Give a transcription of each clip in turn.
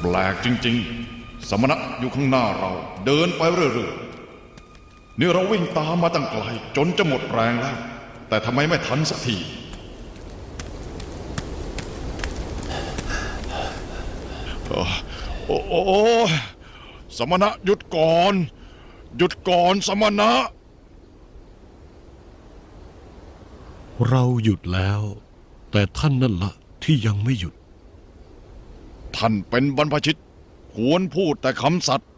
แปลกจริง ๆ สมณะอยู่ข้างหน้าเราเดินไปเรื่อยๆนี่เราวิ่งตามมาตั้งไกลจนจะหมดแรงแล้ว แต่ทำไมไม่ทันสักที โอ้โอ้สมณะหยุดก่อน หยุดก่อนสมณะ เราหยุดแล้ว แต่ท่านนั่นละที่ยังไม่หยุด ท่านเป็นบรรพชิตควรพูดแต่คำสัตย์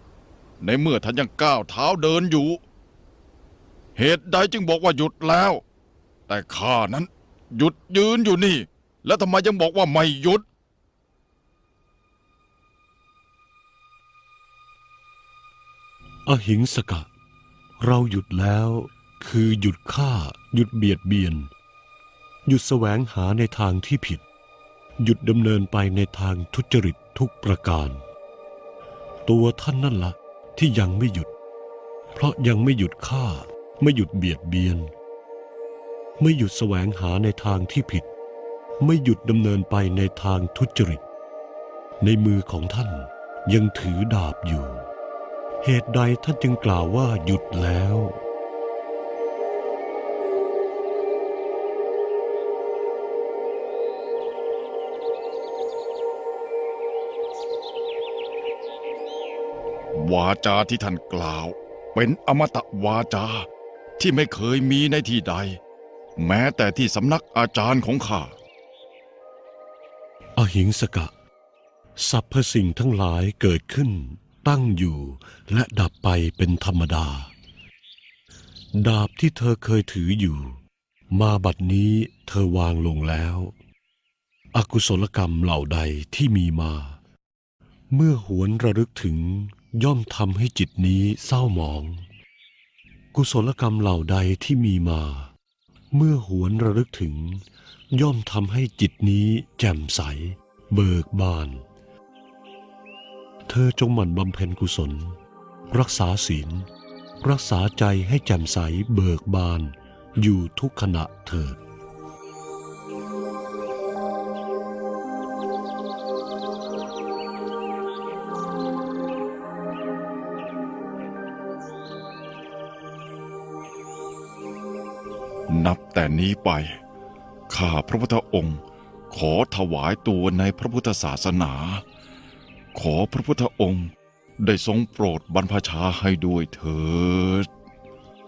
ในเมื่อท่านยังก้าวเท้าเดินอยู่ เหตุใดจึงบอกว่าหยุดแล้ว แต่ข้านั้นหยุดยืนอยู่นี่ แล้วทำไมยังบอกว่าไม่หยุด อหิงสกะ เราหยุดแล้ว คือหยุดฆ่า หยุดเบียดเบียน หยุดแสวงหาในทางที่ผิด หยุดดำเนินไปในทางทุจริตทุกประการ ตัวท่านนั่นละ ที่ยังไม่หยุด เพราะยังไม่หยุดฆ่า ไม่หยุดเบียดเบียน ไม่หยุดแสวงหาในทางที่ผิด ไม่หยุดดำเนินไปในทางทุจริต ในมือของท่านยังถือดาบอยู่ เหตุใดท่านจึงกล่าวว่าหยุดแล้ว วาจาที่ท่านกล่าว เป็นอมตะวาจาที่ไม่เคยมีในที่ใด แม้แต่ที่สำนักอาจารย์ของข้าอหิงสกะสรรพสิ่งทั้งหลายเกิดขึ้น ตั้งอยู่และดับไปเป็นธรรมดา ดาบที่เธอเคยถืออยู่ มาบัดนี้เธอวางลงแล้ว อกุศลกรรมเหล่าใดที่มีมา เมื่อหวนระลึกถึงย่อมทำให้จิตนี้เศร้าหมอง กุศลกรรมเหล่าใดที่มีมา เมื่อหวนระลึกถึง ย่อมทำให้จิตนี้แจ่มใส เบิกบาน เธอจงหมั่นบำเพ็ญกุศล รักษาศีล รักษาใจให้แจ่มใสเบิกบาน อยู่ทุกขณะเถิด นับแต่นี้ไป ข้าพระพุทธองค์ ขอถวายตัวในพระพุทธศาสนา ขอพระพุทธองค์ได้ทรงโปรดบรรพชาให้ด้วยเถิด